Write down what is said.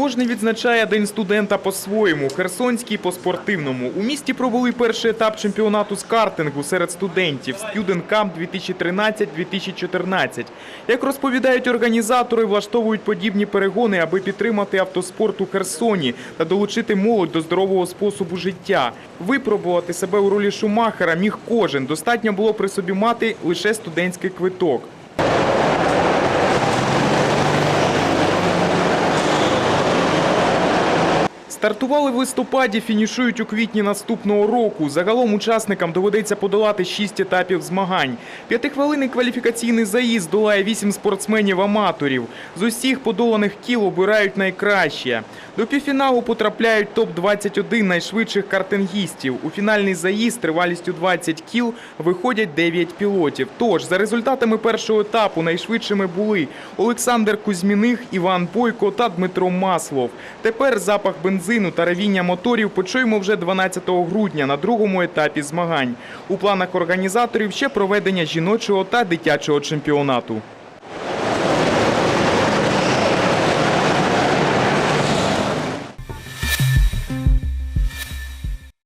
Кожний відзначає День студента по-своєму, Херсонський по-спортивному. У місті провели перший етап чемпіонату з картингу серед студентів Student Camp 2013-2014. Як розповідають організатори, влаштовують подібні перегони, аби підтримати автоспорт у Херсоні та долучити молодь до здорового способу життя. Випробувати себе у ролі Шумахера міг кожен. Достатньо було при собі мати лише студентський квиток. Стартували в листопаді, фінішують у квітні наступного року. Загалом учасникам доведеться подолати шість етапів змагань. П'ятихвилинний кваліфікаційний заїзд долає вісім спортсменів-аматорів. З усіх подоланих кіл обирають найкраще. До півфіналу потрапляють топ-21 найшвидших картингістів. У фінальний заїзд тривалістю 20 кіл виходять 9 пілотів. Тож, за результатами першого етапу найшвидшими були Олександр Кузьміних, Іван Бойко та Дмитро Маслов. Тепер запах бензину та ревіння моторів почуємо вже 12 грудня на другому етапі змагань. У планах організаторів ще проведення жіночого та дитячого чемпіонату.